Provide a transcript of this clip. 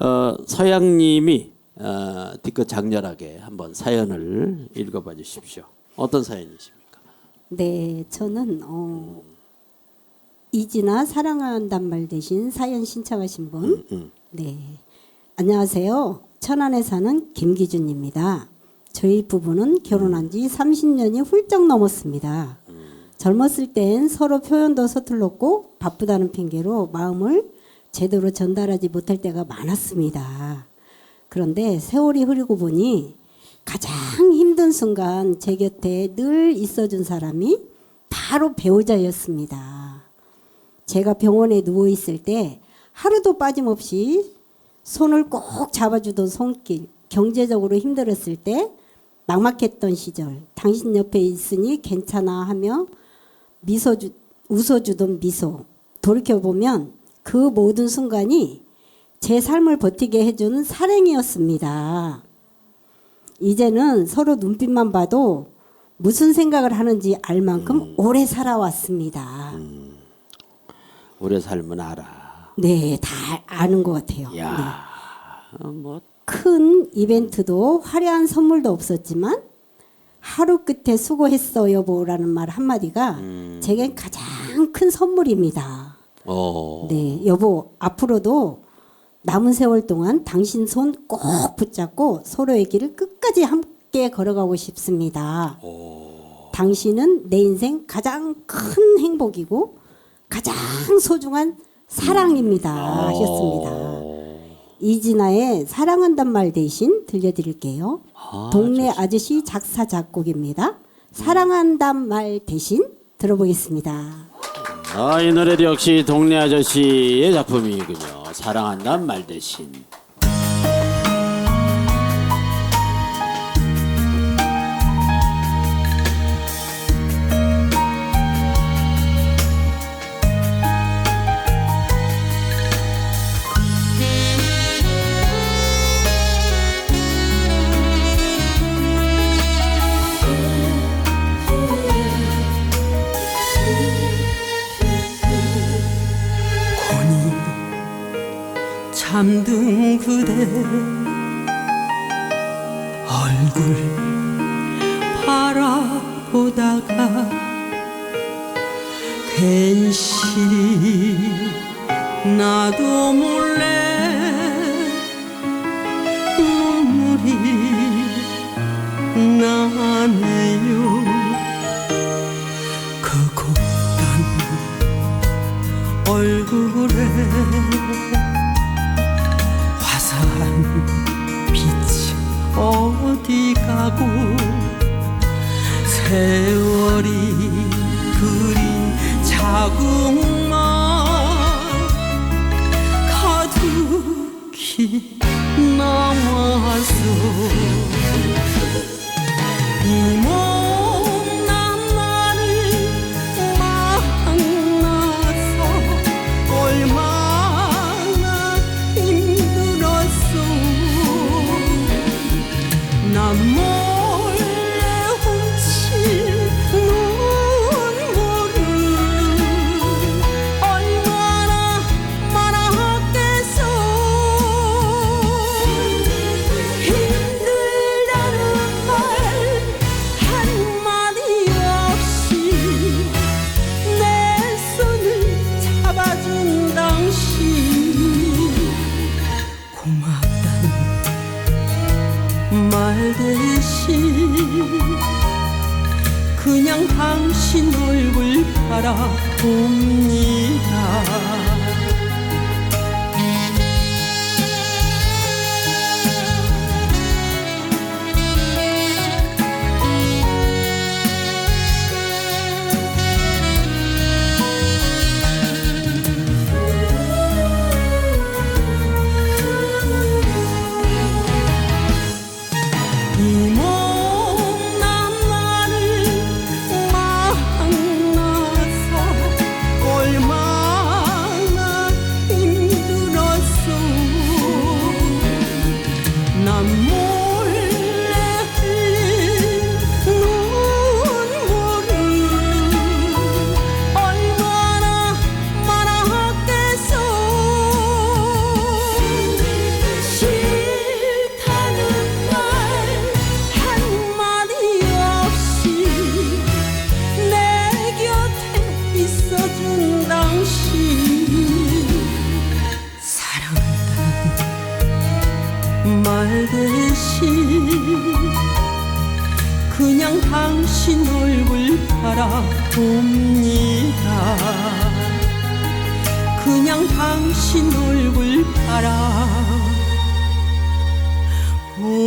어, 서양님이 어, 뒤끝 장렬하게 한번 사연을 읽어봐 주십시오. 어떤 사연이십니까? 네, 저는 어, 이지나 사랑한단 말 대신 사연 신청하신 분. 음, 음. 네, 안녕하세요. 천안에 사는 김기준입니다. 저희 부부는 결혼한 지 30년이 훌쩍 넘었습니다. 젊었을 땐 서로 표현도 서툴렀고 바쁘다는 핑계로 마음을 제대로 전달하지 못할 때가 많았습니다. 그런데 세월이 흐르고 보니 가장 힘든 순간 제 곁에 늘 있어준 사람이 바로 배우자였습니다. 제가 병원에 누워 있을 때 하루도 빠짐없이 손을 꼭 잡아주던 손길, 경제적으로 힘들었을 때 막막했던 시절, 당신 옆에 있으니 괜찮아 하며 미소 주, 웃어주던 미소. 돌이켜보면 그 모든 순간이 제 삶을 버티게 해주는 사랑이었습니다. 이제는 서로 눈빛만 봐도 무슨 생각을 하는지 알 만큼 오래 살아왔습니다. 우리 삶은 알아. 네, 다 아는 것 같아요. 네. 야, 어, 뭐큰 이벤트도 화려한 선물도 없었지만 하루 끝에 수고했어 여보라는 말 한마디가 제겐 가장 큰 선물입니다. 어, 네, 여보 앞으로도 남은 세월 동안 당신 손 꼭 붙잡고 서로의 길을 끝까지 함께 걸어가고 싶습니다. 당신은 내 인생 가장 큰 행복이고 가장 소중한 사랑입니다. 하셨습니다. 이진아의 사랑한단 말 대신 들려드릴게요. 아, 동네 아저씨 작사 작곡입니다. 사랑한단 말 대신 들어보겠습니다. 아, 이 노래도 역시 동네 아저씨의 작품이군요. 사랑한다는 말 대신. 잠든 그대 얼굴 바라보다가 괜시리 나도 몰래 눈물이 나네요. 그 곱단 얼굴에 가고 세월이 그린 자국만 가득히 남아서 고맙다는 말 대신 그냥 당신 얼굴 바라봅니다 대신 그냥 당신 얼굴 바라봅니다. 그냥 당신 얼굴 바라봅니다